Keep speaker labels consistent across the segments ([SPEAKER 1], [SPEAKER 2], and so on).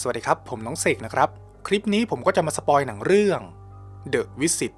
[SPEAKER 1] สวัสดีครับ ผมน้องเสกนะครับ คลิปนี้ผมก็จะมาสปอยหนังเรื่อง The Visit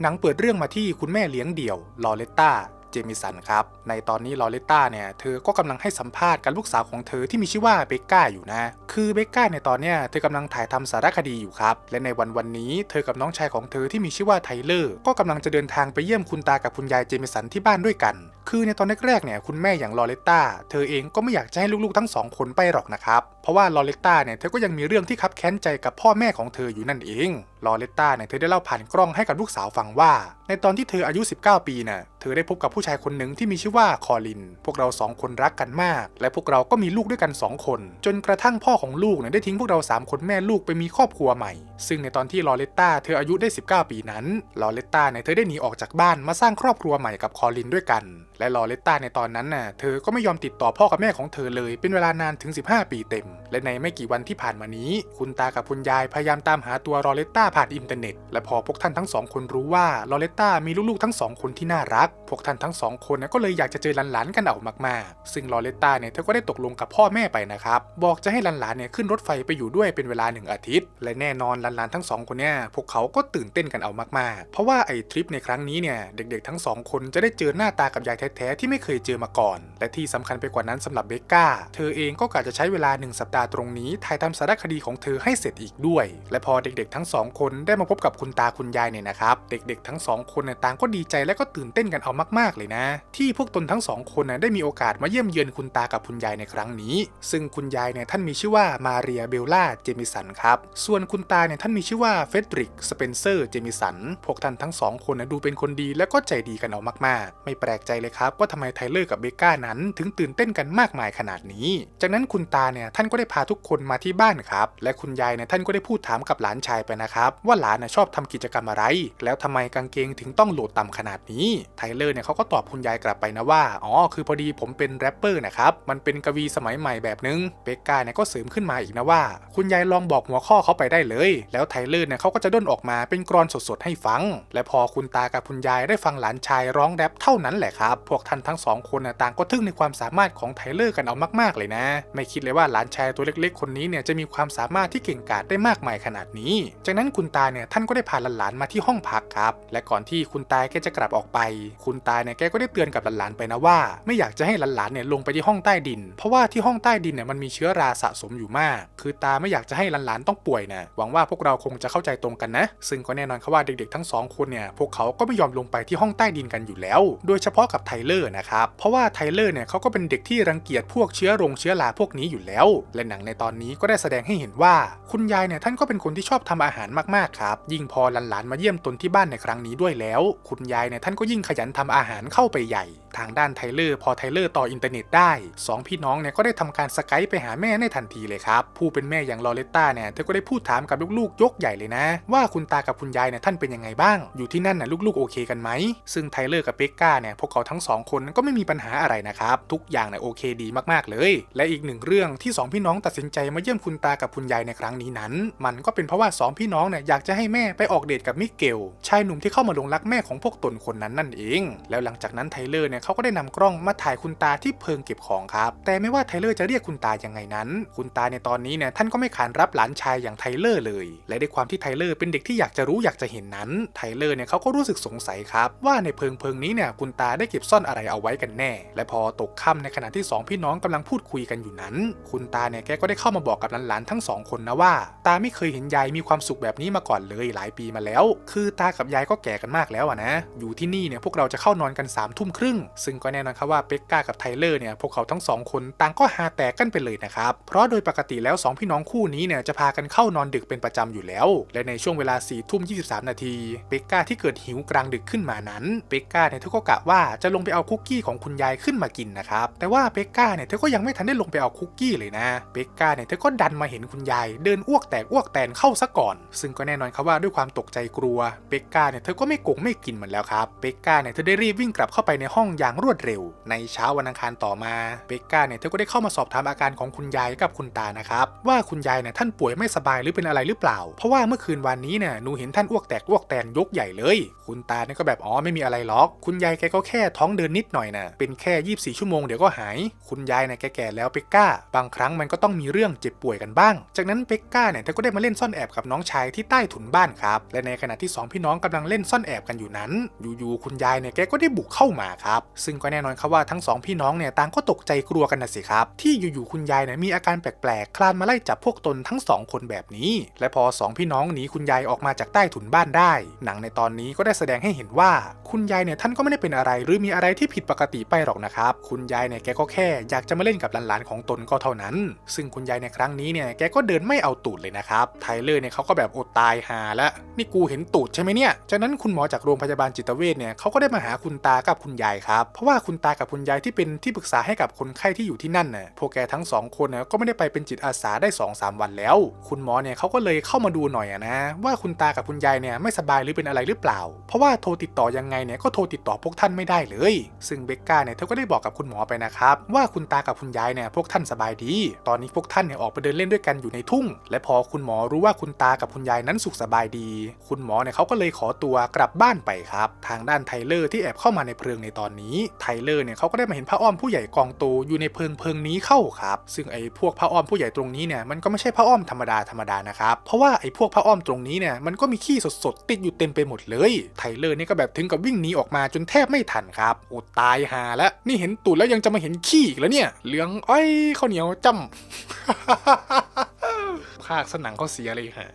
[SPEAKER 1] หนังเปิดเรื่องมาที่คุณแม่เลี้ยงเดี่ยวลอเรตตา จมิสันครับ ในตอนนี้ลอเรตตาเนี่ยเธอก็กำลังให้สัมภาษณ์กับลูกสาวของเธอที่มีชื่อว่าเบกก้าอยู่นะ คือเบกก้าในตอนเนี้ยเธอกำลังถ่ายทำสารคดีอยู่ครับ และในวันวันนี้เธอกับน้องชายของเธอที่มีชื่อว่าไทเลอร์ก็กำลังจะเดินทางไปเยี่ยมคุณตากับคุณยายเจมิสันที่บ้านด้วยกัน คือในตอนแรกๆเนี่ยคุณแม่อย่างลอเรตตาเธอเองก็ไม่อยากจะให้ลูกๆทั้งสองคนไปหรอกนะครับ เพราะว่าลอเรตตาเนี่ยเธอก็ยังมีเรื่องที่คับแค้นใจกับพ่อแม่ของเธออยู่นั่นเองลอเรตตาเนี่ยเธอได้เล่าผ่านกล้องให้กับลูกสาวฟังว่า ในตอนที่เธออายุ 19 ปีน่ะเธอได้พบกับผู้ชายคนหนึ่งที่มีชื่อว่าคอลิน พวกเราสองคนรักกันมาก และพวกเราก็มีลูกด้วยกันสองคน จนกระทั่งพ่อของลูกเนี่ยได้ทิ้งพวกเราสามคนแม่ลูกไปมีครอบครัวใหม่ ซึ่งในตอนที่ลอเรตตาเธออายุได้ 19 ปีนั้นลอเรตตาเนี่ยเธอได้หนีออกจากบ้านมาสร้างครอบครัวใหม่กับคอลินด้วยกัน และลอเรตตาในตอนนั้นน่ะ เธอก็ไม่ยอมติดต่อพ่อกับแม่ของเธอเลย เป็นเวลานานถึง 15 ปีเต็ม และในไม่กี่วันที่ผ่านมานี้ คุณตากับคุณยายพยายามตามหาตัวลอเรตตาผ่านอินเทอร์เน็ต และพอพวกท่านทั้งสองคนรู้ว่าลอเรตตามีลูกๆทั้งสองคนที่น่ารัก พวกท่านทั้งสองคนก็เลยอยากจะเจอหลานๆกันเอามากๆ ซึ่งลอเรตตาเนี่ยเธอก็ได้ตกลงกับพ่อแม่ไปนะครับ บอกจะให้หลานๆเนี่ยขึ้นรถไฟไปอยู่ด้วยเป็นเวลาหนึ่งอาทิตย์ และแน่นอนหลานๆทั้งสองคนเนี่ยพวกเขาก็ตื่นเต้นกันเอามากๆ เพราะว่าไอ้ทริปในครั้งนี้เนี่ยเด็กๆทั้งสองคนจะได้เจอหน้าตากับยายแท้ๆที่ไม่เคยเจอมาก่อน และที่สำคัญไปกว่านั้นสำหรับเบกก้า เธอเองก็กะจะใช้เวลาหนึ่งสัปดาห์ตรงนี้ถ่ายทำสารคดีของเธอให้เสร็จอีกด้วย และพอเด็กๆทั้งสองคนได้มาพบกับคุณตาคุณยายเนี่ยนะครับ เด็กๆทั้งสองคนเนี่ยต่างก็ดีใจและก็ตื่นเต้นกันเอามากๆเลยนะ ที่พวกตนทั้งสองคนน่ะได้มีโอกาสมาเยี่ยมเยือนคุณตากับคุณยายในครั้งนี้ ซึ่งคุณยายเนี่ยท่านมีชื่อว่ามาเรียเบลล่าเจมิสันครับส่วนคุณตาเนี่ยท่านมีชื่อว่าเฟดริกสเปนเซอร์เจมิสันพวกท่านทั้งสองคนนะดูเป็นคนดีและก็ใจดีกันเอามากๆ ไม่แปลกใจเลยครับว่าทำไมไทเลอร์กับเบก้านั้น ถึงตื่นเต้นกันมากมายขนาดนี้ จากนั้นคุณตาเนี่ยท่านก็ได้พาทุกคนมาที่บ้านครับ และคุณยายเนี่ยท่านก็ได้พูดถามกับหลานชายไปนะครับ ว่าหลานน่ะชอบทำกิจกรรมอะไร แล้วทำไมกางเกงถึงต้องโหลดต่ำขนาดนี้ไทเลอร์เนี่ยเขาก็ตอบคุณยายกลับไปนะว่าอ๋อคือพอดีผมเป็นแรปเปอร์นะครับมันเป็นกวีสมัยใหม่แบบนึงเบกก้าเนี่ยก็เสริมขึ้นมาอีกนะว่า คุณยายลองบอกหัวข้อเขาไปได้เลย แล้วไทเลอร์เนี่ยเขาก็จะด้นออกมาเป็นกรอนสดๆให้ฟัง และพอคุณตากับคุณยายได้ฟังหลานชายร้องแรปเท่านั้นแหละครับพวกท่านทั้งสองคนน่ะต่างก็ทึ่งในความสามารถของไทเลอร์กันเอามากๆเลยนะ ไม่คิดเลยว่าหลานชายตัวเล็กๆ คนนี้เนี่ยจะมีความสามารถที่เก่งกาจได้มากมายขนาดนี้ จากนั้นคุณตาเนี่ยท่านก็ได้พาหลานๆมาที่ห้องพักครับ และก่อนที่คุณตาแกจะกลับออกไป คุณตาเนี่ยแกก็ได้เตือนกับหลานๆไปนะว่า ไม่อยากจะให้หลานๆเนี่ยลงไปที่ห้องใต้ดิน เพราะว่าที่ห้องใต้ดินเนี่ยมันมีเชื้อราสะสมอยู่มาก คือตาไม่อยากจะให้หลานๆต้องป่วยนะหวังว่าพวกเราคงจะเข้าใจตรงกันนะ ซึ่งก็แน่นอนครับว่าเด็กๆทั้งสองคนเนี่ยพวกเขาก็ไม่ยอมลงไปที่ห้องใต้ดินกันอยู่แล้ว โดยเฉพาะกับไทเลอร์นะครับ เพราะว่าไทเลอร์เนี่ยเขาก็เป็นเด็กที่รังเกียจพวกเชื้อโรงเชื้อราพวกนี้อยู่แล้ว และหนังในตอนนี้ก็ได้แสดงให้เห็นว่า คุณยายเนี่ยท่านก็เป็นคนที่ชอบทำอาหารมากๆครับ ยิ่งพอหลานๆมาเยี่ยมตนที่บ้านในครั้งนี้ด้วยแล้ว คุณยายเนี่ยท่านก็ยิ่งขยันทำอาหารเข้าไปใหญ่ ทางด้านไทเลอร์พอไทเลอร์ต่ออินเทอร์เน็ตได้สองพี่น้องเนี่ยก็ได้ทำการสกายไปหาแม่ในทันทีเลยครับ ผู้เป็นแม่อย่างลอเรตตาเนี่ยเธอก็ได้พูดถามกับลูกๆ ยกใหญ่เลยนะ ว่าคุณตากับคุณยายเนี่ยท่านเป็นยังไงบ้าง อยู่ที่นั่นน่ะลูกๆโอเคกันไหม ซึ่งไทเลอร์กับเบกก้าเนี่ยพวกเขาทั้งสองคนก็ไม่มีปัญหาอะไรนะครับทุกอย่างเนี่ยโอเคดีมากๆเลย และอีกหนึ่งเรื่องที่สองพี่น้องตัดสินใจมาเยี่ยมคุณตากับคุณยายในครั้งนี้นั้น มันก็เป็นเพราะว่าสองพี่น้องเนี่ยอยากจะให้แม่ไปออกเดทกับมิเกลชายหนุ่มที่เข้ามาลงรักแม่ของพวกตนคนนั้นนั่นเอง แล้วหลังจากนั้นไทเลอร์เนี่ยเขาก็ได้นำกล้องมาถ่ายคุณตาที่เพิงเก็บของครับ แต่ไม่ว่าไทเลอร์จะเรียกคุณตายังไงนั้น คุณตาในตอนนี้เนี่ยท่านก็ไม่ขานรับหลานชายอย่างไทเลอร์เลย และด้วยความที่ไทเลอร์เป็นเด็กที่อยากจะรู้อยากจะเห็นนั้น ไทเลอร์เนี่ยเขาก็รู้สึกสงสัยครับว่าในเพิงเพิงนี้เนี่ยคุณตาได้เก็บซ่อนอะไรเอาไว้กันแน่ และพอตกค่ำในขณะที่สองพี่น้องกำลังพูดคุยกันอยู่นั้น คุณตาเนี่ยแกก็ได้เข้ามาบอกกับหลานๆทั้งสองคนนะว่า ตาไม่เคยเห็นยายมีความสุขแบบนี้มาก่อนเลยหลายปีมาแล้ว คือตากับยายก็แก่กันมากแล้วอะนะ อยู่ที่นี่เนี่ยพวกเราจะเข้านอนกัน3ามทุ่มครึ่งซึ่งก็แน่นอนครับว่าเป็กก้ากับไทเลอร์เนี่ยพวกเขาทั้งสองคนต่างก็ฮาแตกกันไปเลยนะครับ เพราะโดยปกติแล้ว 2 พี่น้องคู่นี้เนี่ยจะพากันเข้านอนดึกเป็นประจำอยู่แล้ว และในช่วงเวลา4ี่ทุ่มยีนาทีเป็กก้าที่เกิดหิวกลางดึกขึ้นมานั้นเป็กก้าเนี่ยเธอก็กะว่าจะลงไปเอาคุกกี้ของคุณยายขึ้นมากินนะครับแต่ว่าเป็กก้าเนี่ยเธอก็ยังไม่ทันได้ลงไปเอาคุกกี้เลยนะเป็กก้าเนี่ยเธอก็ดันมาเห็นคุณยาย เดินอ้วกแตกอ้วกแตนเข้าซะก่อน ซึ่งก็แน่นอนครับว่าด้วยความตกใจกลัวเป็กก้าเนี่ยเธอก็ไม่โกงไม่กินเหมือนแล้วครับเป็กก้าเนี่ยเธอได้รีบวิ่งกลับเข้าไปในห้องอย่างรวดเร็ว ในเช้าวันอังคารต่อมาเบกก้าเนี่ยเธอก็ได้เข้ามาสอบถามอาการของคุณยายกับคุณตานะครับว่าคุณยายเนี่ยท่านป่วยไม่สบายหรือเป็นอะไรหรือเปล่า เพราะว่าเมื่อคืนวันนี้เนี่ยหนูเห็นท่านอ้วกแตกอ้วกแตนยกใหญ่เลย คุณตาเนี่ยก็แบบอ๋อไม่มีอะไรหรอก คุณยายแกก็แค่ท้องเดินนิดหน่อยนะเป็นแค่ 24 ชั่วโมงเดี๋ยวก็หาย คุณยายเนี่ยแก่ๆแล้วเบกก้า บางครั้งมันก็ต้องมีเรื่องเจ็บป่วยกันบ้าง จากนั้นเบกก้าเนี่ยเธอก็ได้มาเล่นซ่อนแอบกับน้องชายที่ใต้ถุนบ้านครับและในขณะที่สองพี่น้องกำลังเล่นซ่อนแอบกันอยู่นั้น อยู่ๆคุณยายเนี่ยแกก็ได้บุกเข้ามาครับซึ่งก็แน่นอนครับว่าทั้งสองพี่น้องเนี่ยต่างก็ตกใจกลัวกันนะสิครับ ที่อยู่ๆคุณยายเนี่ยมีอาการแปลกๆ คลานมาไล่จับพวกตนทั้งสองคนแบบนี้ และพอสองพี่น้องหนีคุณยายออกมาจากใต้ถุนบ้านได้ หนังในตอนนี้ก็ได้แสดงให้เห็นว่า คุณยายเนี่ยท่านก็ไม่ได้เป็นอะไร หรือมีอะไรที่ผิดปกติไปหรอกนะครับ คุณยายเนี่ยแกก็แค่อยากจะมาเล่นกับหลานๆของตนก็เท่านั้น ซึ่งคุณยายในครั้งนี้เนี่ยแกก็เดินไม่เอาตูดเลยนะครับไทเลอร์เนี่ยเขาก็แบบอดตายหาละนี่กูเห็นตูดใช่ไหมเนี่ยจากนั้นคุณหมอจากโรงพยาบาลจิตเวชเนี่ยเขาก็ได้มาหาคุณตากับคุณยายครับเพราะว่าคุณตากับคุณยายที่เป็นที่ปรึกษาให้กับคนไข้ที่อยู่ที่นั่นน่ะพวกแกทั้งสองคนน่ะก็ไม่ได้ไปเป็นจิตอาสาได้2อสวันแล้ว คุณหมอเนี่ยเขาก็เลยเข้ามาดูหน่อยนะ ว่าคุณตากับคุณยายเนี่ยไม่สบายหรือเป็นอะไรหรือเปล่า เพราะว่าโทรติดต่อยังไงเนี่ยก็โทรติดต่อพวกท่านไม่ได้เลย ซึ่งเบกก้าเนี่ยเธอก็ได้บอกกับคุณหมอไปนะครับว่าคุณตากับคุณยายเนี่ยพวกท่านสบายดี ตอนนี้พวกท่านเนี่ยออกไปเดินเล่นด้วยกันอยู่ในทุ่ง และพอคุณหมอรู้ว่าคุณตากับคุณยายนั้นสุขสบายดี คุณหมอเนี่ยเขาก็เลยขอตัวกลับบ้านไปครับ ทางด้านไทเลอร์ที่แอบเข้ามาในเพลิงในตอนนี้ไทเลอร์เนี่ยเขาก็ได้มาเห็นผ้าอ้อมผู้ใหญ่กองโตอยู่ในเพิงเพิงนี้เข้าครับ ซึ่งไอ้พวกผ้าอ้อมผู้ใหญ่ตรงนี้เนี่ยมันก็ไม่ใช่ผ้าอ้อมธรรมดาธรรมดานะครับเพราะว่าไอ้พวกผ้าอ้อมตรงนี้เนี่ยมันก็มีขี้สดๆติดอยู่เต็มไปหมดเลยไทเลอร์เนี่ยก็แบบถึงกับวิ่งหนีออกมาจนแทบไม่ทันครับอดตายหาแล้วนี่เห็นตูดแล้วยังจะมาเห็นขี้อีกแล้วเนี่ยเหลืองอ้อยข้าวเหนียวจ้ำภาคสนังเขาเสียเลยฮะ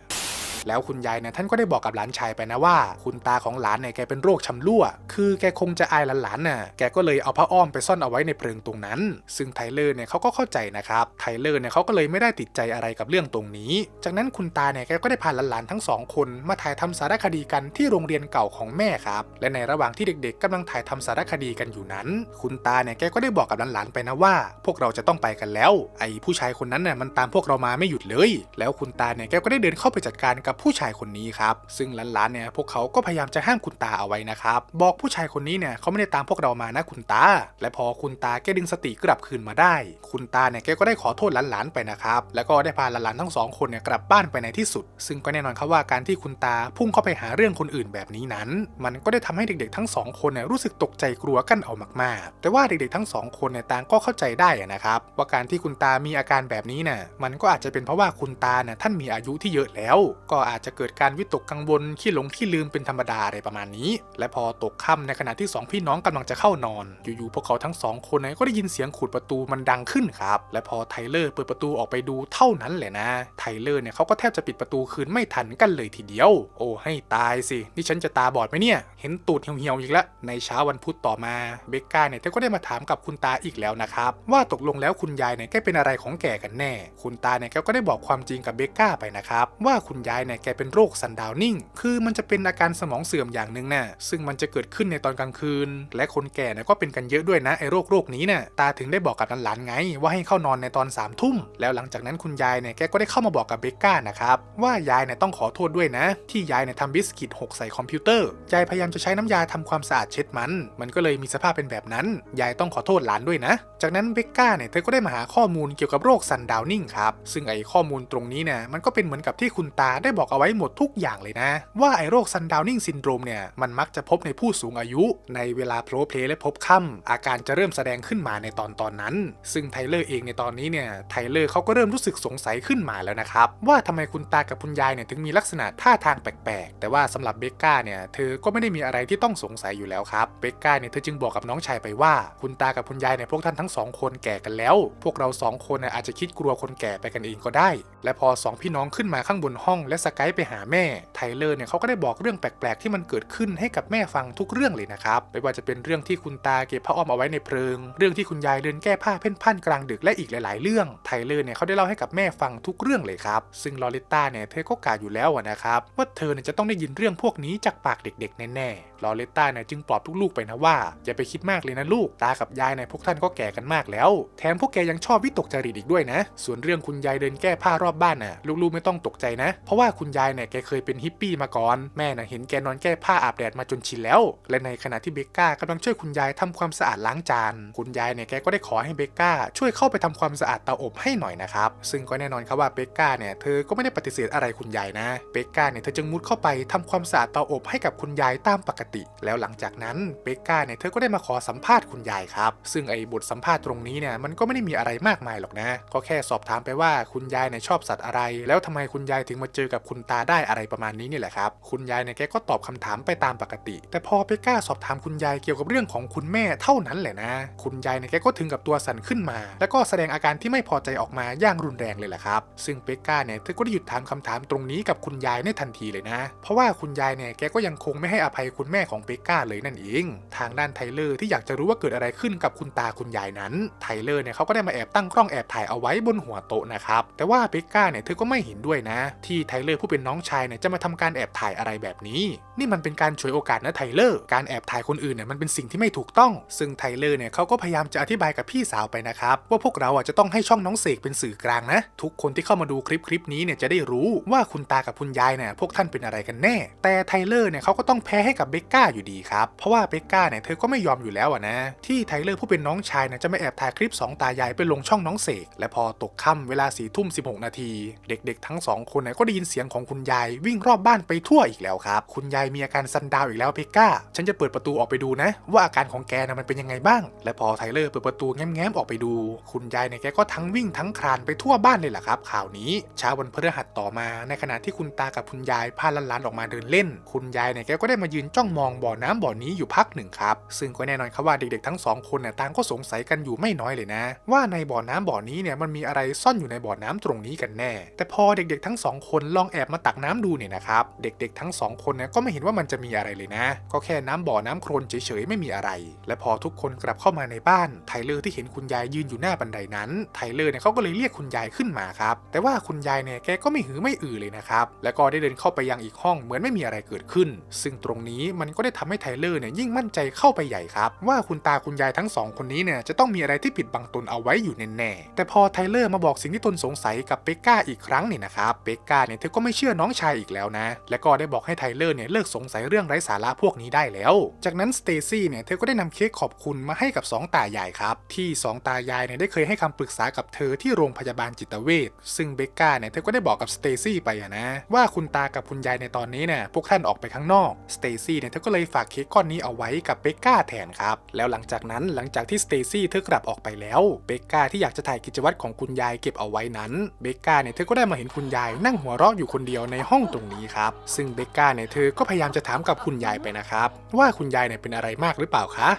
[SPEAKER 1] แล้วคุณยายเนี่ยท่านก็ได้บอกกับหลานชายไปนะว่า คุณตาของหลานเนี่ยแกเป็นโรคชำรั่ว คือแกคงจะอายหลานๆน่ะ แกก็เลยเอาผ้าอ้อมไปซ่อนเอาไว้ในเพลิงตรงนั้น ซึ่งไทเลอร์เนี่ยเขาก็เข้าใจนะครับ ไทเลอร์เนี่ยเขาก็เลยไม่ได้ติดใจอะไรกับเรื่องตรงนี้ จากนั้นคุณตาเนี่ยแกก็ได้พาหลานๆทั้งสองคนมาถ่ายทำสารคดีกันที่โรงเรียนเก่าของแม่ครับ และในระหว่างที่เด็กๆกำลังถ่ายทำสารคดีกันอยู่นั้น คุณตาเนี่ยแกก็ได้บอกกับหลานๆไปนะว่า พวกเราจะต้องไปกันแล้ว ไอ้ผู้ชายคนนั้นน่ะมันตามพวกเรามาไม่หยุดเลย แล้วคุณตาเนี่ยแกก็ได้เดินเข้าไปจัดการกับผู้ชายคนนี้ครับ ซึ่งหลานๆเนี่ยพวกเขาก็พยายามจะห้ามคุณตาเอาไว้นะครับบอกผู้ชายคนนี้เนี่ยเขาไม่ได้ตามพวกเรามานะคุณตา และพอคุณตาแกดึงสติกลับคืนมาได้ คุณตาเนี่ยแกก็ได้ขอโทษหลานๆไปนะครับ แล้วก็ได้พาหลานๆทั้งสองคนเนี่ยกลับบ้านไปในที่สุด ซึ่งก็แน่นอนครับว่าการที่คุณตาพุ่งเข้าไปหาเรื่องคนอื่นแบบนี้นั้น มันก็ได้ทำให้เด็กๆทั้งสองคนเนี่ยรู้สึกตกใจกลัวกันเอามากๆ แต่ว่าเด็กๆทั้งสองคนเนี่ยต่างก็เข้าใจได้อะนะครับว่าการที่คุณตามีอาการแบบนี้น่ะมันก็อาจจะเป็นเพราะว่าคุณตาเนี่ยท่านมีอายุที่เยอะแล้ว ก็อาจจะเกิดการวิตกกังวลขี้หลงขี้ลืมเป็นธรรมดาอะไรประมาณนี้ และพอตกค่ำในขณะที่สองพี่น้องกำลังจะเข้านอน อยู่ๆพวกเขาทั้งสองคนก็ได้ยินเสียงขูดประตูมันดังขึ้นครับ และพอไทเลอร์เปิดประตูออกไปดูเท่านั้นแหละนะ ไทเลอร์เนี่ยเขาก็แทบจะปิดประตูคืนไม่ทันกันเลยทีเดียว โอ้ให้ตายสิ นี่ฉันจะตาบอดไหมเนี่ย เห็นตูดเหี่ยวๆอีกแล้ว ในเช้าวันพุธต่อมาเบกก้าเนี่ยเธอก็ได้มาถามกับคุณตาอีกแล้วนะครับว่าตกลงแล้วคุณยายเนี่ยแกเป็นอะไรของแกกันแน่ คุณตาเนี่ยแกก็ได้บอกความจริงกับเบกก้าไปนะครับว่าคุณยายเนี่ยแกเป็นโรคซันดาวนิ่ง คือมันจะเป็นอาการสมองเสื่อมอย่างหนึ่งน่ะซึ่งมันจะเกิดขึ้นในตอนกลางคืน และคนแก่เนี่ยก็เป็นกันเยอะด้วยนะไอ้โรคโรคนี้น่ะตาถึงได้บอกกับหลานๆไง ว่าให้เข้านอนในตอน3ามทุ่ม แล้วหลังจากนั้นคุณยายเนี่ยแกก็ได้เข้ามาบอกกับเบกก้านะครับว่ายายเนี่ยต้องขอโทษด้วยนะ ที่ยายเนี่ยทำบิสกิตหกใส่คอมพิวเตอร์ยายพยายามจะใช้น้ำยาทำความสะอาดเช็ดมัน มันก็เลยมีสภาพเป็นแบบนั้น ยายต้องขอโทษหลานด้วยนะ จากนั้นเบกก้าเนี่ยเธอก็ได้มาหาข้อมูลเกี่ยวกับโรคซันดาวนิ่งครับซึ่งไอ้ข้อมูลตรงนี้เนี่ยมันก็เป็นเหมือนกับที่คุณตาได้บอกเอาไว้หมดทุกอย่างเลยนะ ว่าไอ้โรคซันดาวนิ่งซินโดรมเนี่ยมันมักจะพบในผู้สูงอายุ ในเวลาโพลเพลและพบค่ำอาการจะเริ่มแสดงขึ้นมาในตอนตอนนั้น ซึ่งไทเลอร์เองในตอนนี้เนี่ยไทเลอร์เขาก็เริ่มรู้สึกสงสัยขึ้นมาแล้วนะครับ ว่าทำไมคุณตากับคุณยายเนี่ยถึงมีลักษณะท่าทางแปลกๆ แต่ว่าสำหรับเบกก้าเนี่ยเธอก็ไม่ได้มีอะไรที่ต้องสงสัยอยู่แล้วครับเบกก้าเนี่ยเธอจึงบอกกับน้องชายไปว่าคุณตากับคุณยายเนี่ยพวกท่านทั้งสองคนแก่กันแล้ว พวกเราสองคนเนี่ยอาจจะคิดกลัวคนแก่ไปกันเองก็ได้ และพอสองพี่น้องขึ้นมาข้างบนห้องและสกายไปหาแม่ไทเลอร์เนี่ยเขาก็ได้บอกเรื่องแปลกๆ ที่มันเกิดขึ้นให้กับแม่ฟังทุกเรื่องเลยนะครับ ไม่ว่าจะเป็นเรื่องที่คุณตาเก็บผ้าอ้อมเอาไว้ในเพลิง เรื่องที่คุณยายเดินแก้ผ้าเพ่นพ่านกลางดึกและอีกหลาย ๆ เรื่อง ไทเลอร์เนี่ยเขาได้เล่าให้กับแม่ฟังทุกเรื่องเลยครับ ซึ่งลอริต้าเนี่ยเธอก็กาอยู่แล้วนะครับว่าเธอเนี่ยจะต้องได้ยินเรื่องพวกนี้จากปากเด็ก ๆ แน่ๆลอริต้าเนี่ยจึงปลอบลูก ๆ ไปนะว่าอย่าไปคิดมากเลยนะลูก ตากับยายเนี่ยพวกท่านก็แก่กันมากแล้ว แถมพวกแกยังชอบวิตกจริตอีกด้วยนะ ส่วนเรื่องคุณยายเดินแก้ผ้ารอบบ้านน่ะ ลูกๆไม่ต้องตกใจนะ เพราะว่าคุณยายเนี่ยแกเคยเป็นฮิปปี้มาก่อน แม่น่ะเห็นแกนอนแก้ผ้าอาบแดดมาจนชินแล้วและในขณะที่เบกก้ากำลังช่วยคุณยายทำความสะอาดล้างจาน คุณยายเนี่ยแกก็ได้ขอให้เบกก้าช่วยเข้าไปทำความสะอาดเตาอบให้หน่อยนะครับ ซึ่งก็แน่นอนครับว่าเบกก้าเนี่ยเธอก็ไม่ได้ปฏิเสธอะไรคุณยายนะ เบกก้าเนี่ยเธอจึงมุดเข้าไปทำความสะอาดเตาอบให้กับคุณยายตามปกติ แล้วหลังจากนั้นเบกก้าเนี่ยเธอก็ได้มาขอสัมภาษณ์คุณยายครับ ซึ่งไอ้บทสัมภาษณ์ตรงนี้เนี่ยมันก็ไม่ได้มีอะไรมากมายหรอกนะ ก็แค่สอบถามไปว่าคุณยายเนี่ยชอบสัตว์อะไร แล้วทำไมคุณยายถึงมาเจอกับคุณตาได้อะไรประมาณนี้นี่แหละครับ คุณยายเนี่ยแกก็ตอบคำถามไปตามปกติ แต่พอเบกก้าสอบถามคุณยายเกี่ยวกับเรื่องของคุณแม่เท่านั้นแหละนะ คุณยายเนี่ยแกก็ถึงกับตัวสั่นขึ้นมา แล้วก็แสดงอาการที่ไม่พอใจออกมาอย่างรุนแรงเลยแหละครับ ซึ่งเบกก้าเนี่ยเธอก็ได้หยุดถามคำถามตรงนี้กับคุณยายในทันทีเลยนะ เพราะว่าคุณยายเนี่ยแกก็ยังคงไม่ให้อภัยคุณแม่ของเบกก้าเลยนั่นเอง ทางด้านไทเลอร์ที่อยากจะรู้ว่าเกิดอะไรขึ้นกับคุณตาคุณยายนั้น ไทเลอร์เนี่ยเขาก็ได้มาแอบตั้งกล้องแอบถ่ายเอาไว้บนหัวโต๊ะนะครับแต่ว่าเบกก้าเนี่ยเธอก็ไม่เห็นด้วยนะ ที่ไทเลอร์ผู้เป็นน้องชายเนี่ยจะมาทำการแอบถ่ายอะไรแบบนี้ นี่มันเป็นการฉวยโอกาสนะไทเลอร์การแอบถ่ายคนอื่นเนี่ยมันเป็นสิ่งที่ไม่ถูกต้อง ซึ่งไทเลอร์เนี่ยเขาก็พยายามจะอธิบายกับพี่สาวไปนะครับ ว่าพวกเราอะจะต้องให้ช่องน้องเสกเป็นสื่อกลางนะ ทุกคนที่เข้ามาดูคลิปคลิปนี้เนี่ยจะได้รู้ว่าคุณตากับคุณยายเนี่ยพวกท่านเป็นอะไรกันแน่ แต่ไทเลอร์เนี่ยเขาก็ต้องแพ้ให้กับเบกก้าอยู่ดีครับเพราะว่าเบกก้าเนี่ยเธอก็ไม่ยอมอยู่แล้วอะนะที่ไทเลอร์ผู้เป็นน้องชายเนี่ยจะไมาแอบถ่ายคลิปสองตายายไปลงช่องน้องเสกและพอตกค่ำเวลาสี่ทุ่มสิบหกนาทีเด็กๆ ทั้งสองคนเนี่ยก็ได้ยินเสียงของคุณยาย วิ่งรอบบ้านไปทั่วอีกแล้วครับ คุณยายมีอาการซันดาวอีกแล้วเบกก้าฉันจะเปิดประตูออกไปดูนะ ว่าอาการของแกนะมันเป็นยังไงบ้าง และพอไทเลอร์เปิดประตูแง้มๆออกไปดู คุณยายเนี่ยแกก็ทั้งวิ่งทั้งคลานไปทั่วบ้านเลยแหละครับ ข่าวนี้เช้าวันพฤหัสต่อมา ในขณะที่คุณตากับคุณยายพาหลานๆออกมาเดินเล่น คุณยายเนี่ยแกก็ได้มายืนจ้องมองบ่อน้ำบ่อนี้อยู่พักหนึ่งครับ ซึ่งก็แน่นอนครับว่าเด็กๆทั้งสองคนเนี่ยต่างก็สงสัยกันอยู่ไม่น้อยเลยนะ ว่าในบ่อน้ำบ่อนี้เนี่ยมันมีอะไรซ่อนอยู่ในบ่อน้ำตรงนี้กันแน่ แต่พอเด็กๆทั้งสองคนลองแอบมาตักน้ำดูเนี่ยนะครับ เด็กๆทั้งสองคนเนี่ยก็ไม่เห็นว่ามันจะมีอะไรเลยนะ ก็แค่น้ำบ่อน้ำโครนเฉยๆไม่มีอะไร และพอทุกคนกลับเข้ามาในบ้านไทเลอร์ที่เห็นคุณยายยืนอยู่หน้าบันไดนั้นไทเลอร์เนี่ยเขาก็เลยเรียกคุณยายขึ้นมาครับแต่ว่าคุณยายเนี่ยแกก็ไม่หือไม่อือเลยนะครับแล้วก็ได้เดินเข้าไปยังอีกห้องเหมือนไม่มีอะไรเกิดขึ้น ซึ่งตรงนี้มันก็ได้ทำให้ไทเลอร์เนี่ยยิ่งมั่นใจเข้าไปใหญ่ครับ ว่าคุณตาคุณยายทั้งสองคนนี้เนี่ยจะต้องมีอะไรที่ปิดบังตนเอาไว้อยู่แน่ๆแต่พอไทเลอร์มาบอกสิ่งที่ตนสงสัยกับเบกก้าอีกครั้งเนี่ยนะครับเบกก้าเนี่ยเธอก็ไม่เชื่อน้องชายอีกแล้วนะ และก็ได้บอกให้ไทเลอร์เนี่ยเลิกสงสัยเรื่องไร้สาระพวกนี้ได้แล้ว จากนั้นสเตซี่เนี่ยเธอก็ได้นำเค้กขอบคุณมาให้กับสองตายายครับ ที่สองตายายเนี่ยได้เคยให้คำปรึกษากับเธอที่โรงพยาบาลจิตเวชซึ่งเบกก้าเนี่ยเธอก็ได้บอกกับสเตซี่ไปอะนะ ว่าคุณตากับคุณยายในตอนนี้เนี่ยพวกท่านออกไปข้างนอกสเตซี่เนี่ยเธอก็เลยฝากเค้กก้อนนี้เอาไว้กับเบกก้าแทนครับแล้วหลังจากนั้นหลังจากที่สเตซี่เธอกลับออกไปแล้วเบกก้าที่อยากจะถ่ายกิจวัตรของคุณยายเก็บเอาไว้นั้นเบกก้าเนี่ยเธอก็ได้มาเห็นคุณยายนั่งหัวเราะอยู่คนเดียวในห้องตรงนี้ครับซึ่งเบกก้าเนี่ยเธอก็พยายามจะถามกับคุณยายไปนะครับว่าคุณยายเนี่ยเป็นอะไรมากหรือเปล่าคะ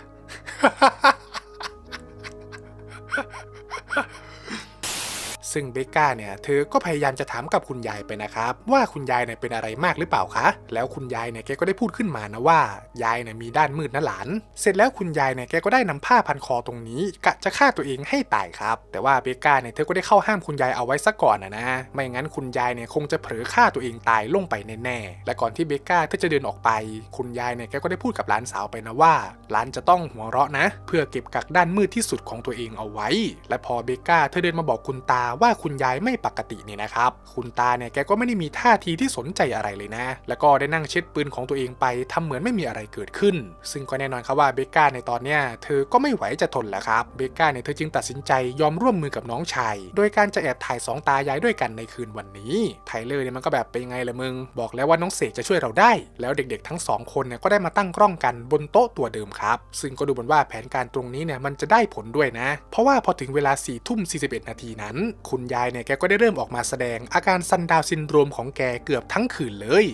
[SPEAKER 1] ซึ่งเบกก้าเนี่ยเธอก็พยายามจะถามกับคุณยายไปนะครับว่าคุณยายเนี่ยเป็นอะไรมากหรือเปล่าคะ แล้วคุณยายเนี่ยแกก็ได้พูดขึ้นมานะว่ายายเนี่ยมีด้านมืดนะหลาน เสร็จแล้วคุณยายเนี่ยแกก็ได้นำผ้าพันคอตรงนี้กะจะฆ่าตัวเองให้ตายครับ แต่ว่าเบกก้าเนี่ยเธอก็ได้เข้าห้ามคุณยายเอาไว้ซะก่อนนะนะ ไม่งั้นคุณยายเนี่ยคงจะเผลอฆ่าตัวเองตายลงไปแน่ๆ และก่อนที่เบกก้าเธอจะเดินออกไป คุณยายเนี่ยแกก็ได้พูดกับหลานสาวไปนะว่าหลานจะต้องหัวเราะนะ เพื่อเก็บกักด้านมืดที่สุดของตัวเองเอาไว้ และพอเบก้าเธอเดินมาบอกคุณตาว่าคุณยายไม่ปกติเนี่ยนะครับ คุณตาเนี่ยแกก็ไม่ได้มีท่าทีที่สนใจอะไรเลยนะ แล้วก็ได้นั่งเช็ดปืนของตัวเองไปทำเหมือนไม่มีอะไรเกิดขึ้น ซึ่งก็แน่นอนครับว่าเบกก้าในตอนเนี้ยเธอก็ไม่ไหวจะทนแล้วครับ เบกก้าเนี่ยเธอจึงตัดสินใจยอมร่วมมือกับน้องชาย โดยการจะแอบถ่ายสองตายายด้วยกันในคืนวันนี้ไทเลอร์เนี่ยมันก็แบบเป็นไงละมึง บอกแล้วว่าน้องเสกจะช่วยเราได้ แล้วเด็กๆทั้งสองคนเนี่ยก็ได้มาตั้งกล้องกันบนโต๊ะตัวเดิมครับ ซึ่งก็ดูเหมือนว่าแผนการตรงนี้เนี่ยมันจะได้ผลด้วยนะ เพราะว่าพอถึงเวลา4ี่ทุ่ม41 นาทีนั้น คุณยายเนี่ยแกก็ได้เริ่มออกมาแสดง อาการซันดาวซินโดรมของแกเกือบทั้งคืนเลย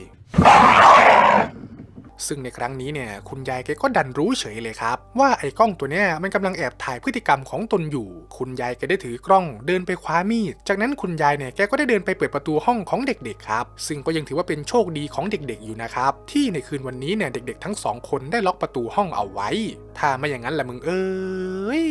[SPEAKER 1] ซึ่งในครั้งนี้เนี่ยคุณยายแกก็ดันรู้เฉยเลยครับ ว่าไอ้กล้องตัวเนี้ยมันกำลังแอบถ่ายพฤติกรรมของตนอยู่ คุณยายแกได้ถือกล้องเดินไปคว้ามีด จากนั้นคุณยายเนี่ยแกก็ได้เดินไปเปิดประตูห้องของเด็กๆครับ ซึ่งก็ยังถือว่าเป็นโชคดีของเด็กๆอยู่นะครับที่ในคืนวันนี้เนี่ยเด็ก ๆ ทั้งสองคนได้ล็อกประตูห้องเอาไว้ ถ้าไม่อย่างนั้นแหละมึงเอ้ย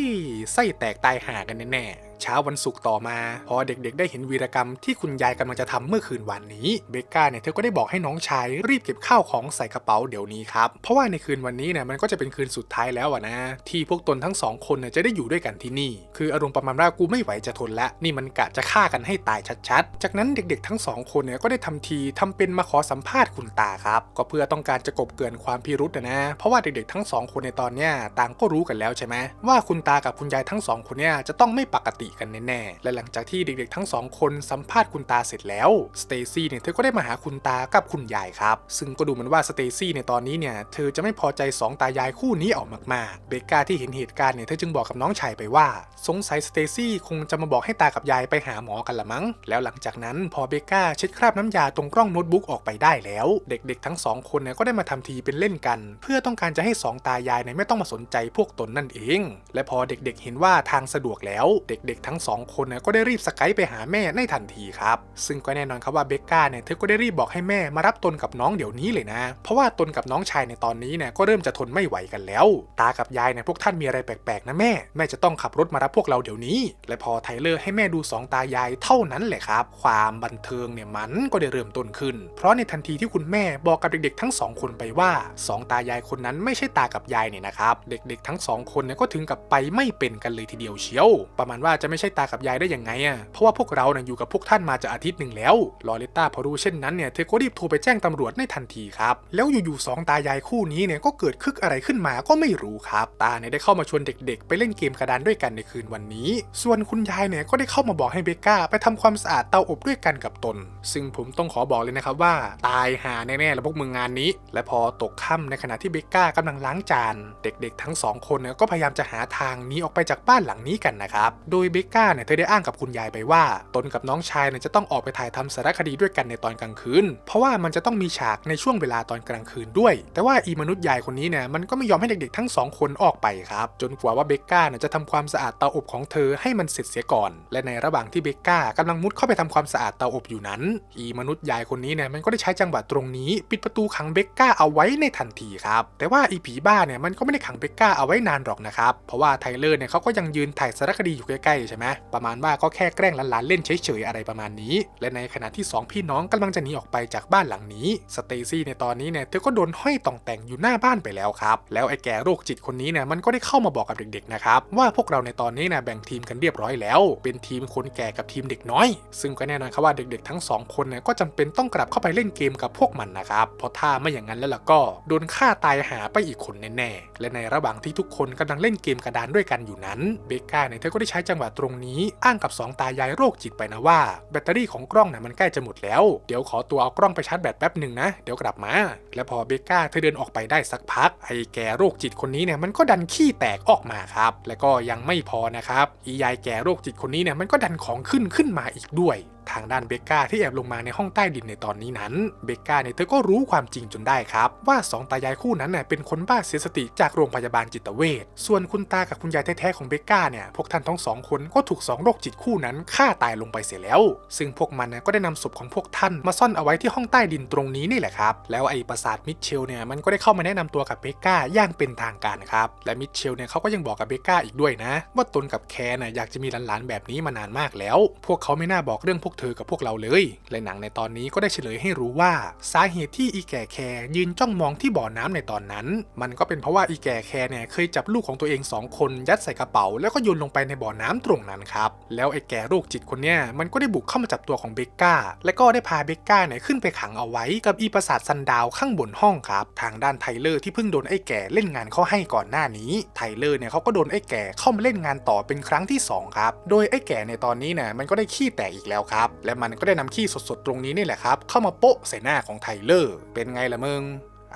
[SPEAKER 1] ไส้แตกตายห่ากันแน่ๆ เช้าวันศุกร์ต่อมา พอเด็กๆ ได้เห็นวีรกรรมที่คุณยายกำลังจะทำเมื่อคืนวันนี้ เบกก้าเนี่ยเธอก็ได้บอกให้น้องชายรีบเก็บข้าวของใส่กระเป๋าเดี๋ยวนี้ครับ เพราะว่าในคืนวันนี้เนี่ยมันก็จะเป็นคืนสุดท้ายแล้วนะ ที่พวกตนทั้งสองคนเนี่ยจะได้อยู่ด้วยกันที่นี่ คืออารมณ์ประมาณว่ากูไม่ไหวจะทนละ นี่มันกะจะฆ่ากันให้ตายชัดๆ จากนั้นเด็กๆ ทั้งสองคนเนี่ยก็ได้ทำทีทำเป็นมาขอสัมภาษณ์คุณตาครับ ก็เพื่อต้องการจะกบเกลื่อนความพิรุษนะนะ เพราะว่าเด็กๆ ทั้งสองคนในตอนเนี้ยต่างก็รู้กันแล้วใช่ไหมว่าคุณตากับคุณยายทั้งสองคนเนี่ยจะต้องไม่ปกติกันแน่ๆ และหลังจากที่เด็กๆทั้งสองคนสัมภาษณ์คุณตาเสร็จแล้ว สเตซี่เนี่ยเธอก็ได้มาหาคุณตากับคุณยายครับ ซึ่งก็ดูเหมือนว่าสเตซี่ในตอนนี้เนี่ยเธอจะไม่พอใจสองตายายคู่นี้ออกมากๆ เบกก้าที่เห็นเหตุการณ์เนี่ยเธอจึงบอกกับน้องชายไปว่า สงสัยสเตซี่คงจะมาบอกให้ตากับยายไปหาหมอกันละมั้ง แล้วหลังจากนั้นพอเบกก้าเช็ดคราบน้ำยาตรงกล้องโน้ตบุ๊กออกไปได้แล้ว เด็กๆทั้งสองคนเนี่ยก็ได้มาทำทีเป็นเล่นกัน เพื่อต้องการจะให้สองตายายเนี่ยไม่ต้องมาสนใจพวกตนนั่นเอง และพอเด็กๆเห็นว่าทางสะดวกแล้ว เด็กๆทั้งสองคนเนี่ยก็ได้รีบสกายไปหาแม่ในทันทีครับ ซึ่งก็แน่นอนครับว่าเบกก้าเนี่ยเธอก็ได้รีบบอกให้แม่มารับตนกับน้องเดี๋ยวนี้เลยนะ เพราะว่าตนกับน้องชายในตอนนี้เนี่ยก็เริ่มจะทนไม่ไหวกันแล้ว ตากับยายเนี่ยพวกท่านมีอะไรแปลกๆนะแม่ แม่จะต้องขับรถมารับพวกเราเดี๋ยวนี้ และพอไทเลอร์ให้แม่ดูสองตายายเท่านั้นแหละครับ ความบันเทิงเนี่ยมันก็ได้เริ่มต้นขึ้น เพราะในทันทีที่คุณแม่บอกกับเด็กๆ ทั้งสองคนไปว่าสองตายายคนนั้นไม่ใช่ตากับยายเนี่ยนะครับ เด็กๆ ทั้งสองคนเนี่ยก็ถึงกับไปไม่เป็นกันเลยทีเดียวเชียว ประมาณว่าจะไม่ใช่ตากับยายได้ยังไงอะเพราะว่าพวกเราเนี่ยอยู่กับพวกท่านมาจะอาทิตย์หนึ่งแล้วลอเรตตาพอรู้เช่นนั้นเนี่ยเธอก็รีบโทรไปแจ้งตำรวจในทันทีครับแล้วอยู่ๆสองตายายคู่นี้เนี่ยก็เกิดคึกอะไรขึ้นมาก็ไม่รู้ครับ ตาเนี่ยได้เข้ามาชวนเด็ก ๆ ไปเล่นเกมกระดานด้วยกันในคืนวันนี้ ส่วนคุณยายเนี่ยก็ได้เข้ามาบอกให้เบกก้า ไปทำความสะอาดเตาอบด้วยกันกับตน ซึ่งผมต้องขอบอกเลยนะครับว่า ตายหาแน่ๆแล้วพวกมึงงานนี้ และพอตกค่ำในขณะที่เบกก้ากำลังล้างจาน เด็ก ๆ ทั้งสองคนเนี่ยก็พยายามจะหาทางหนีออกไปจากบ้านหลังนี้กันนะครับโดยเบกก้าเนี่ยเธอได้อ้างกับคุณยายไปว่า ตนกับน้องชายเนี่ยจะต้องออกไปถ่ายทำสารคดีด้วยกันในตอนกลางคืน เพราะว่ามันจะต้องมีฉากในช่วงเวลาตอนกลางคืนด้วย แต่ว่าอีมนุษย์ยายคนนี้เนี่ยมันก็ไม่ยอมให้เด็กๆทั้งสองคนออกไปครับ จนกว่าว่าเบกก้าเนี่ยจะทำความสะอาดเตาอบของเธอให้มันเสร็จเสียก่อน และในระหว่างที่เบกก้ากำลังมุดเข้าไปทำความสะอาดเตาอบอยู่นั้น อีมนุษย์ยายคนนี้เนี่ยมันก็ได้ใช้จังหวะตรงนี้ปิดประตูขังเบกก้าเอาไว้ในทันทีครับ แต่ว่าอีผีบ้าเนี่ยมันก็ไม่ได้ขังเบกก้าเอาไว้นานหรอกนะครับ เพราะว่าไทเลอร์เนี่ยเขาก็ยังยืนถ่ายสารคดีอยู่ใกล้ๆใช่ไหมประมาณว่าก็แค่แกล้งหลานๆเล่นเฉยๆอะไรประมาณนี้ และในขณะที่สองพี่น้องกำลังจะหนีออกไปจากบ้านหลังนี้สเตซี่ในตอนนี้เนี่ยเธอก็โดนห้อยต่องแต่งอยู่หน้าบ้านไปแล้วครับแล้วไอ้แก่โรคจิตคนนี้เนี่ยมันก็ได้เข้ามาบอกกับเด็กๆนะครับว่าพวกเราในตอนนี้เนี่ยแบ่งทีมกันเรียบร้อยแล้ว เป็นทีมคนแก่กับทีมเด็กน้อย ซึ่งก็แน่นอนครับว่าเด็กๆทั้งสองคนเนี่ยก็จำเป็นต้องกลับเข้าไปเล่นเกมกับพวกมันนะครับเพราะถ้าไม่อย่างนั้นแล้วล่ะก็โดนฆ่าตายหาไปอีกคนแน่ๆและในระหว่างที่ทุกคนกำลังเล่นเกมกระดานด้วยกันอยู่นั้นเบก้าเนี่ยเธอก็ได้ใช้จังหวะตรงนี้อ้างกับสองตายายโรคจิตไปนะว่า แบตเตอรี่ของกล้องเนี่ยมันใกล้จะหมดแล้ว เดี๋ยวขอตัวเอากล้องไปชาร์จแบตแป๊บหนึ่งนะ เดี๋ยวกลับมา และพอเบกก้าเธอเดินออกไปได้สักพัก ไอ้แกโรคจิตคนนี้เนี่ยมันก็ดันขี้แตกออกมาครับ และก็ยังไม่พอนะครับ อียายแกโรคจิตคนนี้เนี่ยมันก็ดันของขึ้นขึ้นมาอีกด้วย ทางด้านเบก้าที่แอบลงมาในห้องใต้ดินในตอนนี้นั้น เบก้าเนี่ยเธอก็รู้ความจริงจนได้ครับ ว่าสองตายายคู่นั้นเน่ยเป็นคนบ้าเสียสติจากโรงพยาบาลจิตเวชส่วนคุณตากับคุณยายแท้ๆของเบก้าเนี่ยพวกท่านทั้งสองคนก็ถูกสองโรคจิตคู่นั้นฆ่าตายลงไปเสียแล้ว ซึ่งพวกมันเนี่ยก็ได้นำศพของพวกท่านมาซ่อนเอาไว้ที่ห้องใต้ดินตรงนี้นี่แหละครับแล้วไอ้ปราสาทมิเชลเนี่ยมันก็ได้เข้ามาแนะนำตัวกับเบก้าอย่างเป็นทางการครับและมิเชลเนี่ยเขาก็ยังบอกกับเบก้าอีกด้วยนะ ว่าตนกับแคร์น่ะอยากจะมีหลานๆแบบนี้มานานมากแล้ว พวกเขาไม่น่าบอกเรื่องพวกเธอกับพวกเราเลย และหนังในตอนนี้ก็ได้เฉลยให้รู้ว่า สาเหตุที่อีแก่แคร์ยืนจ้องมองที่บ่อน้ำในตอนนั้น มันก็เป็นเพราะว่าอีแก่แคร์เนี่ยเคยจับลูกของตัวเองสองคนยัดใส่กระเป๋า แล้วก็โยนลงไปในบ่อน้ำตรงนั้นครับ แล้วไอ้แก่โรคจิตคนเนี้ยมันก็ได้บุกเข้ามาจับตัวของเบกก้า และก็ได้พาเบกก้าเนี่ยขึ้นไปขังเอาไว้กับอีปราสาทซันดาวข้างบนห้องครับ ทางด้านไทเลอร์ที่เพิ่งโดนไอ้แก่เล่นงานเขาให้ก่อนหน้านี้ไทเลอร์เนี่ยเขาก็โดนไอ้แก่เข้ามาเล่นงานต่อเป็นครั้งที่สองครับโดยไอ้แก่ในตอนนี้เนี่ยมันก็ได้ขี้แตกอีกแล้วครับและมันก็ได้นำขี้สดๆตรงนี้นี่แหละครับ เข้ามาโปะใส่หน้าของไทเลอร์ เป็นไงล่ะมึง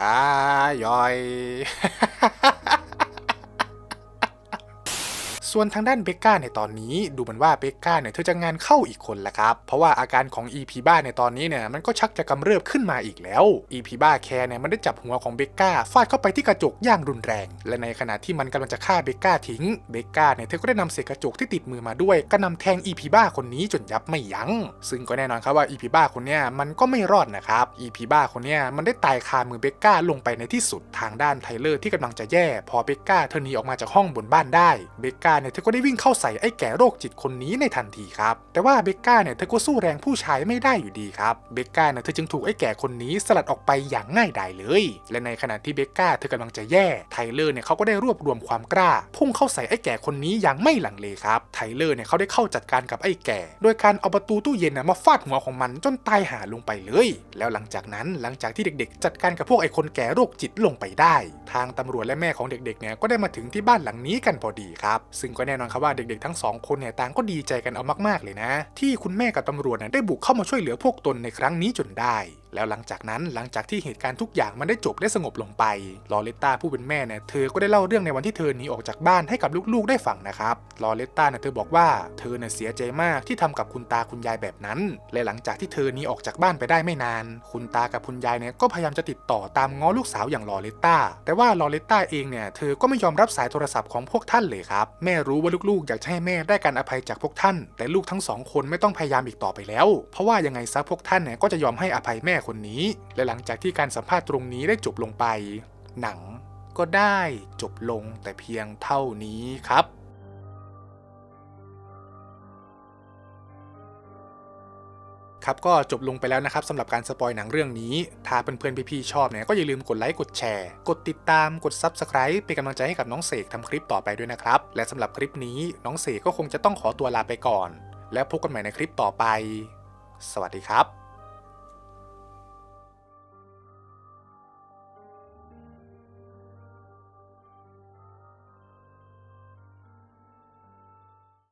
[SPEAKER 1] อ้ายอย ส่วนทางด้านเบกก้าในตอนนี้ดูเหมือนว่าเบกก้าเนี่ยเธอจะงานเข้าอีกคนละครับ เพราะว่าอาการของ EP บ้าในตอนนี้เนี่ยมันก็ชักจะกำเริบขึ้นมาอีกแล้ว EP บ้าแคร์เนี่ยมันได้จับหัวของเบกก้าฟาดเข้าไปที่กระจกอย่างรุนแรง และในขณะที่มันกำลังจะฆ่าเบกก้าทิ้งเบกก้าเนี่ยเธอก็ได้นำเศษกระจกที่ติดมือมาด้วยกระนำแทง EP บ้าคนนี้จนยับไม่ยัง้ง ซึ่งก็แน่นอนครับว่า EP บ้าคนเนี้ยมันก็ไม่รอดนะครับ EP บ้าคนเนี้ยมันได้ตายคามือเบกก้าลงไปในที่สุดทางด้านไทเลอร์ที่กำลังจะแย่ พอเบกก้าเธอหนีออกมาจากห้องบนบ้านได้เบกก้าเนี่ยเธอก็ได้วิ่งเข้าใส่ไอ้แก่โรคจิตคนนี้ในทันทีครับ แต่ว่าเบกก้าเนี่ยเธอก็สู้แรงผู้ชายไม่ได้อยู่ดีครับ เบกก้าเนี่ยเธอจึงถูกไอ้แก่คนนี้สลัดออกไปอย่างง่ายดายเลย และในขณะที่เบกก้าเธอกำลังจะแย่ ไทเลอร์เนี่ยเขาก็ได้รวบรวมความกล้า พุ่งเข้าใส่ไอ้แก่คนนี้อย่างไม่หลังเลครับ ไทเลอร์เนี่ยเขาได้เข้าจัดการกับไอ้แก่ โดยการเอาประตูตู้เย็นน่ะมาฟาดหัวของมันจนตายหาลงไปเลย แล้วหลังจากนั้นหลังจากที่เด็กๆ จัดการกับพวกไอ้คนแก่โรคจิตลงไปได้ ทางตำรวจและแม่ของเด็กๆเนี่ยก็ได้มาถึงที่บ้านหลังนี้กันพอดีครับ ซึ่งก็แน่นอนครับว่าเด็กๆทั้งสองคนเนี่ยต่างก็ดีใจกันเอามากๆเลยนะ ที่คุณแม่กับตำรวจเนี่ยได้บุกเข้ามาช่วยเหลือพวกตนในครั้งนี้จนได้ แล้วหลังจากนั้นหลังจากที่เหตุการณ์ทุกอย่างมันได้จบได้สงบลงไป ลอเรตตาผู้เป็นแม่เนี่ยเธอก็ได้เล่าเรื่องในวันที่เธอหนีออกจากบ้านให้กับลูกๆได้ฟังนะครับ ลอเรตตาเนี่ยเธอบอกว่าเธอเนี่ยเสียใจมากที่ทำกับคุณตาคุณยายแบบนั้น และหลังจากที่เธอหนีออกจากบ้านไปได้ไม่นาน คุณตากับคุณยายเนี่ยก็พยายามจะติดต่อตามง้อลูกสาวอย่างลอเรตตาแต่ว่าลอเรตตาเองเนี่ยเธอก็ไม่ยอมรับสายโทรศัพท์ของพวกท่านเลยครับแม่รู้ว่าลูกๆ อยากให้แม่ได้การอภัยจากพวกท่าน แต่ลูกทั้งสองคนไม่ต้องพยายามอีกต่อไปแล้ว เพราะว่ายังไงซะพวกท่านเนี่ยก็จะยอมให้อภัยแม่คนนี้ และหลังจากที่การสัมภาษณ์ตรงนี้ได้จบลงไป หนังก็ได้จบลงแต่เพียงเท่านี้ครับครับก็จบลงไปแล้วนะครับสำหรับการสปอยหนังเรื่องนี้ ถ้าเพื่อนๆพี่ๆชอบเนี่ยก็อย่าลืมกดไลค์กดแชร์ กดติดตามกด Subscribe เป็นกำลังใจให้กับน้องเสกทำคลิปต่อไปด้วยนะครับ และสำหรับคลิปนี้น้องเสกก็คงจะต้องขอตัวลาไปก่อน แล้วพบกันใหม่ในคลิปต่อไป สวัสดีครับ